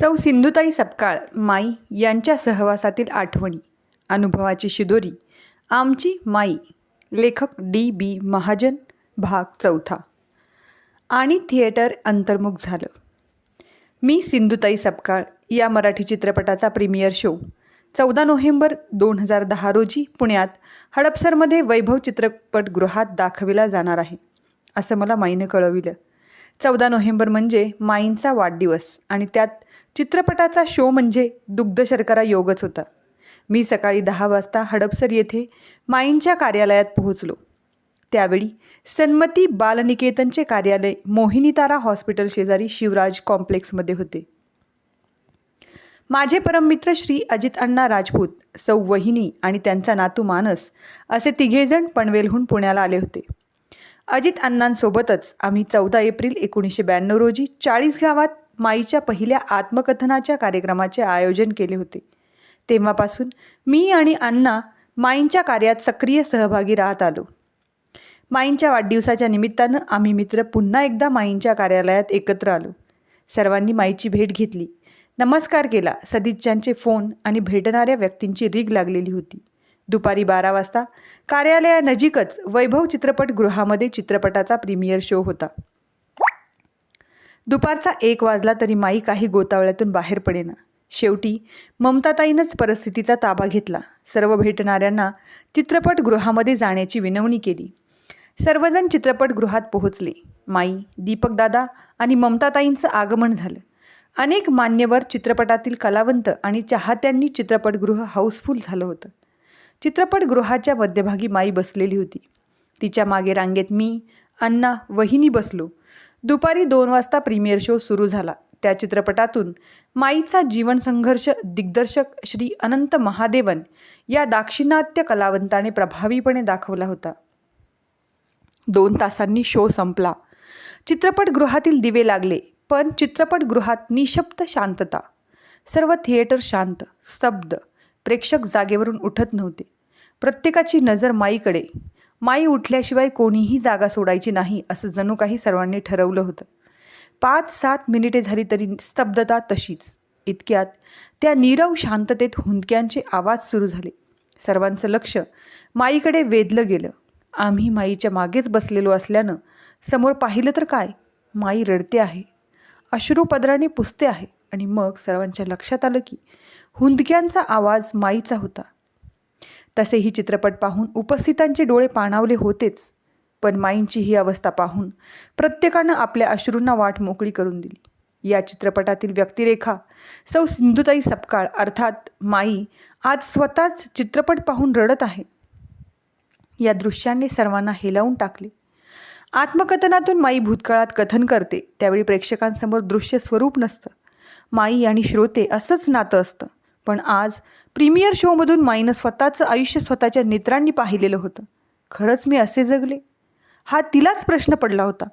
सौ सिंधुताई सपकाळ माई यांच्या सहवासातील आठवणी अनुभवाची शिदोरी आमची माई लेखक डी बी महाजन भाग चौथा. आणि थिएटर अंतर्मुख झालं. मी सिंधुताई सपकाळ या मराठी चित्रपटाचा प्रीमियर शो चौदा नोव्हेंबर दोन हजार दहा रोजी पुण्यात हडपसरमध्ये वैभव चित्रपटगृहात दाखविला जाणार आहे असं मला माईनं कळविलं. चौदा नोव्हेंबर म्हणजे माईंचा वाढदिवस आणि त्यात चित्रपटाचा शो म्हणजे दुग्ध शर्करा योगच होता. मी सकाळी दहा वाजता हडपसर येथे माईंच्या कार्यालयात पोहोचलो. त्यावेळी सन्मती बालनिकेतनचे कार्यालय मोहिनीतारा हॉस्पिटल शेजारी शिवराज कॉम्प्लेक्समध्ये होते. माझे परममित्र श्री अजित अण्णा राजपूत सौ वहिनी आणि त्यांचा नातू मानस असे तिघेजण पनवेलहून पुण्याला आले होते. अजित अण्णांसोबतच आम्ही चौदा एप्रिल एकोणीसशे ब्याण्णव रोजी चाळीस गावात माईच्या पहिल्या आत्मकथनाच्या कार्यक्रमाचे आयोजन केले होते. तेव्हापासून मी आणि अण्णा माईंच्या कार्यात सक्रिय सहभागी राहत आलो. माईंच्या वाढदिवसाच्या निमित्तानं आम्ही मित्र पुन्हा एकदा माईंच्या कार्यालयात एकत्र आलो. सर्वांनी माईची भेट घेतली. नमस्कार केला. सदिच्छांचे फोन आणि भेटणाऱ्या व्यक्तींची रीग लागलेली होती. दुपारी बारा वाजता कार्यालयानजीकच वैभव चित्रपटगृहामध्ये चित्रपटाचा प्रीमियर शो होता. दुपारचा एक वाजला तरी माई काही गोतावळ्यातून बाहेर पडेना. शेवटी ममताताईनंच परिस्थितीचा ताबा घेतला. सर्व भेटणाऱ्यांना चित्रपटगृहामध्ये जाण्याची विनवणी केली. सर्वजण चित्रपटगृहात पोहोचले. माई दीपकदादा आणि ममताताईंचं आगमन झालं. अनेक मान्यवर चित्रपटातील कलावंत आणि चाहत्यांनी चित्रपटगृह हाऊसफुल झालं होतं. चित्रपटगृहाच्या मध्यभागी माई बसलेली होती. तिच्यामागे रांगेत मी अण्णा वहिनी बसलो. दुपारी दोन वाजता प्रीमियर शो सुरू झाला. त्या चित्रपटातून माईचा जीवनसंघर्ष दिग्दर्शक श्री अनंत महादेवन या दाक्षिणात्य कलावंताने प्रभावीपणे दाखवला होता. दोन तासांनी शो संपला. चित्रपटगृहातील दिवे लागले पण चित्रपटगृहात निशब्द शांतता सर्व थिएटर शांत स्तब्ध प्रेक्षक जागेवरून उठत नव्हते. प्रत्येकाची नजर माईकडे माई उठल्याशिवाय कोणीही जागा सोडायची नाही असं जणू काही सर्वांनी ठरवलं होतं. पाच सात मिनिटे झाली तरी स्तब्धता तशीच. इतक्यात त्या नीरव शांततेत हुंदक्यांचे आवाज सुरू झाले. सर्वांचं लक्ष माईकडे वेधलं गेलं. आम्ही माईच्या मागेच बसलेलो असल्यानं समोर पाहिलं तर काय? माई रडते आहे. अश्रू पदराने पुसते आहे. आणि मग सर्वांच्या लक्षात आलं की हुंदक्यांचा आवाज माईचा होता. तसेही चित्रपट पाहून उपस्थितांचे डोळे पाणावले होतेच. पण माईंची ही अवस्था पाहून प्रत्येकानं आपल्या अश्रूंना वाट मोकळी करून दिली. या चित्रपटातील व्यक्तिरेखा सौ सिंधुताई सपकाळ अर्थात माई आज स्वतःच चित्रपट पाहून रडत आहे. या दृश्याने सर्वांना हेलावून टाकले. आत्मकथनातून माई भूतकाळात कथन करते त्यावेळी प्रेक्षकांसमोर दृश्य स्वरूप नसतं. माई आणि श्रोते असंच नातं असतं. पण आज प्रीमियर शोमधून माईनं स्वतःचं आयुष्य स्वतःच्या नेत्रांनी पाहिलेलं होतं. खरंच मी असे जगले? हा तिलाच प्रश्न पडला होता.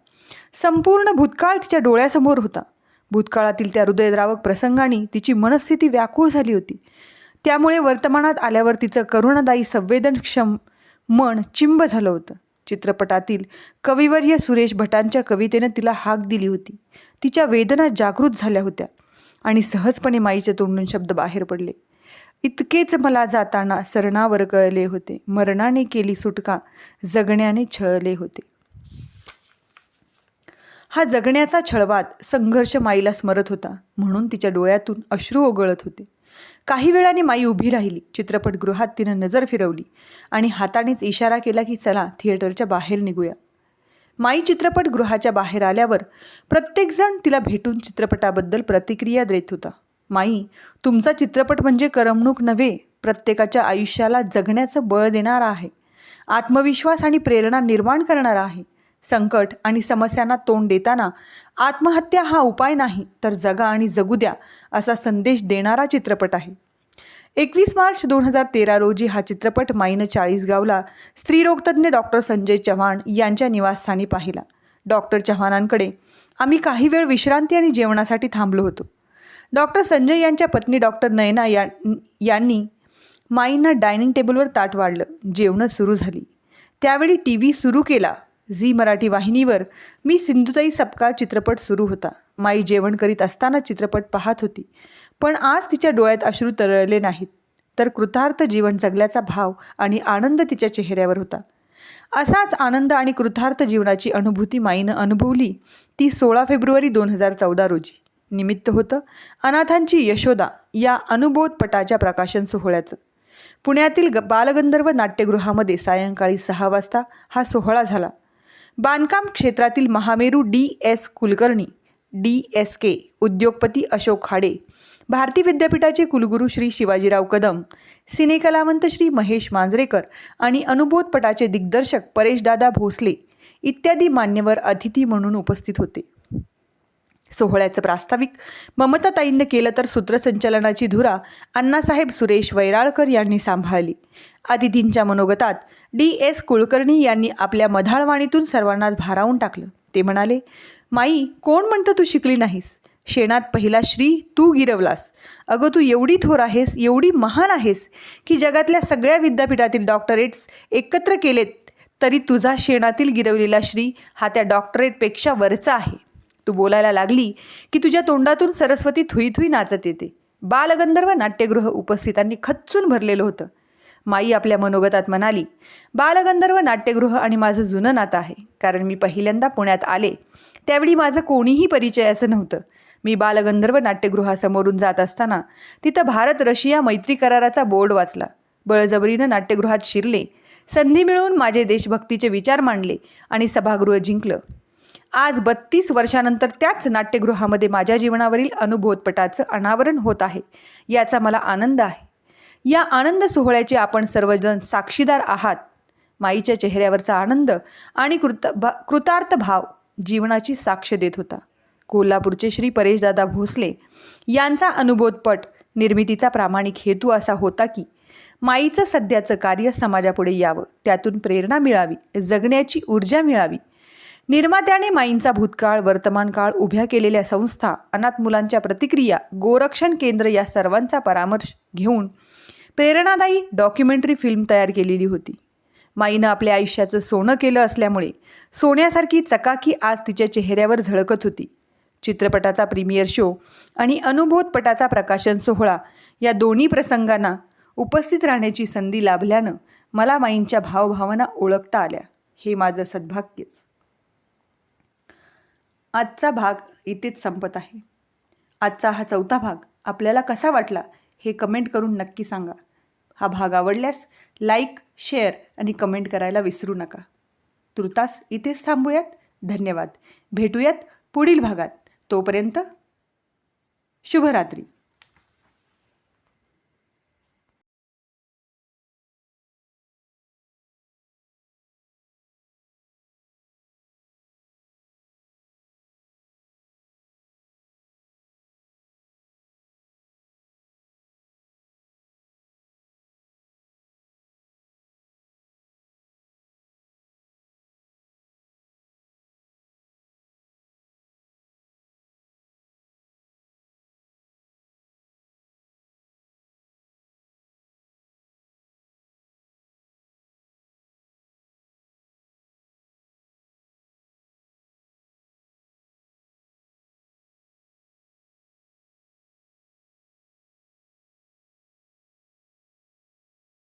संपूर्ण भूतकाळ तिच्या डोळ्यासमोर होता. भूतकाळातील त्या हृदयद्रावक प्रसंगाने तिची मनस्थिती व्याकुळ झाली होती. त्यामुळे वर्तमानात आल्यावर तिचं करुणादायी संवेदनक्षम मन चिंब झालं होतं. चित्रपटातील कविवर्य सुरेश भटांच्या कवितेनं तिला हाक दिली होती. तिच्या वेदना जागृत झाल्या होत्या. आणि सहजपणे माईच्या तोंडून शब्द बाहेर पडले. इतकेच मला जाताना सरणावर कळले होते. मरणाने केली सुटका जगण्याने छळले होते. हा जगण्याचा छळवाद संघर्ष माईला स्मरत होता. म्हणून तिच्या डोळ्यातून अश्रू ओघळत होते. काही वेळाने माई उभी राहिली. चित्रपटगृहात तिनं नजर फिरवली आणि हातानेच इशारा केला की चला थिएटरच्या बाहेर निघूया. माई चित्रपटगृहाच्या बाहेर आल्यावर प्रत्येकजण तिला भेटून चित्रपटाबद्दल प्रतिक्रिया देत होता. माई तुमचा चित्रपट म्हणजे करमणूक नव्हे प्रत्येकाच्या आयुष्याला जगण्याचं बळ देणारा आहे. आत्मविश्वास आणि प्रेरणा निर्माण करणारा आहे. संकट आणि समस्यांना तोंड देताना आत्महत्या हा उपाय नाही तर जगा आणि जगू द्या असा संदेश देणारा चित्रपट आहे. एकवीस मार्च दोन हजार तेरा रोजी हा चित्रपट माईनं चाळीसगावला स्त्रीरोगतज्ञ डॉक्टर संजय चव्हाण यांच्या निवासस्थानी पाहिला. डॉक्टर चव्हाणांकडे आम्ही काही वेळ विश्रांती आणि जेवणासाठी थांबलो होतो. डॉक्टर संजय यांच्या पत्नी डॉक्टर नयना या यांनी माईंना डायनिंग टेबलवर ताट वाढलं. जेवणं सुरू झाली. त्यावेळी टी व्ही सुरू केला. झी मराठी वाहिनीवर मी सिंधुताई सपकाळ चित्रपट सुरू होता. माई जेवण करीत असताना चित्रपट पाहत होती. पण आज तिच्या डोळ्यात अश्रू तरळले नाहीत. तर कृतार्थ जीवन जगल्याचा भाव आणि आनंद तिच्या चेहऱ्यावर होता. असाच आनंद आणि कृतार्थ जीवनाची अनुभूती माईनं अनुभवली ती सोळा फेब्रुवारी दोन हजार चौदा रोजी. निमित्त होतं अनाथांची यशोदा या अनुबोधपटाच्या प्रकाशन सोहळ्याचं. पुण्यातील ग बालगंधर्व नाट्यगृहामध्ये सायंकाळी सहा वाजता हा सोहळा झाला. बांधकाम क्षेत्रातील Mahameru D S Kulkarni D S K उद्योगपती अशोक खाडे भारती विद्यापीठाचे कुलगुरू श्री शिवाजीराव कदम सिनेकलावंत श्री महेश मांजरेकर आणि अनुबोधपटाचे दिग्दर्शक परेशदादा भोसले इत्यादी मान्यवर अतिथी म्हणून उपस्थित होते. सोहळ्याचं प्रास्ताविक ममताताईंनं केलं तर सूत्रसंचलनाची धुरा अण्णासाहेब सुरेश वैराळकर यांनी सांभाळली. अतिथींच्या मनोगतात डी एस कुलकर्णी यांनी आपल्या मधाळवाणीतून सर्वांनाच भारावून टाकलं. ते म्हणाले माई कोण म्हणतं तू शिकली नाहीस? शेणात पहिला श्री तू गिरवलास. अगं तू एवढी थोर आहेस एवढी महान आहेस की जगातल्या सगळ्या विद्यापीठातील डॉक्टरेट्स एकत्र केलेत तरी तुझा शेणातील गिरवलेला श्री हा त्या डॉक्टरेटपेक्षा वरचा आहे. तू बोलायला लागली की तुझ्या तोंडातून सरस्वती थुई थुई नाचत येते. बालगंधर्व नाट्यगृह उपस्थितांनी खच्चून भरलेलं होतं. माई आपल्या मनोगतात म्हणाली बालगंधर्व नाट्यगृह आणि माझं जुनं नातं आहे. कारण मी पहिल्यांदा पुण्यात आले. त्यावेळी माझं कोणीही परिचयाचं नव्हतं. मी बालगंधर्व नाट्यगृहासमोरून जात असताना तिथं भारत रशिया मैत्री कराराचा बोर्ड वाचला. बळजबरीनं नाट्यगृहात शिरले. संधी मिळवून माझे देशभक्तीचे विचार मांडले आणि सभागृह जिंकलं. आज बत्तीस वर्षानंतर त्याच नाट्यगृहामध्ये माझ्या जीवनावरील अनुभवपटाचं अनावरण होत आहे. याचा मला आनंद आहे. या आनंद सोहळ्याचे आपण सर्वजण साक्षीदार आहात. माईच्या चेहऱ्यावरचा आनंद आणि कृत भा कृतार्थ भाव जीवनाची साक्ष देत होता. कोल्हापूरचे श्री परेशदादा भोसले यांचा अनुबोधपट निर्मितीचा प्रामाणिक हेतू असा होता की माईचं सध्याचं कार्य समाजापुढे यावं त्यातून प्रेरणा मिळावी जगण्याची ऊर्जा मिळावी. निर्मात्याने माईंचा भूतकाळ वर्तमान काळ उभ्या केलेल्या संस्था अनाथ मुलांच्या प्रतिक्रिया गोरक्षण केंद्र या सर्वांचा परामर्श घेऊन प्रेरणादायी डॉक्युमेंटरी फिल्म तयार केलेली होती. माईनं आपल्या आयुष्याचं सोनं केलं असल्यामुळे सोन्यासारखी चकाकी आज तिच्या चेहऱ्यावर झळकत होती. चित्रपटाचा प्रीमियर शो आणि अनुभवतपटाचा प्रकाशन सोहळा या दोन्ही प्रसंगांना उपस्थित राहण्याची संधी लाभल्यानं मला माईंच्या भावभावना ओळखता आल्या. हे माझं सद्भाग्यच आजचा भाग इथेच संपत आहे. आजचा हा चौथा भाग आपल्याला कसा वाटला हे कमेंट करून नक्की सांगा. हा भाग आवडल्यास लाईक शेअर आणि कमेंट करायला विसरू नका. तुर्तास इथेच थांबूयात. धन्यवाद. भेटूयात पुढील भागात. तोपर्यंत शुभरात्री.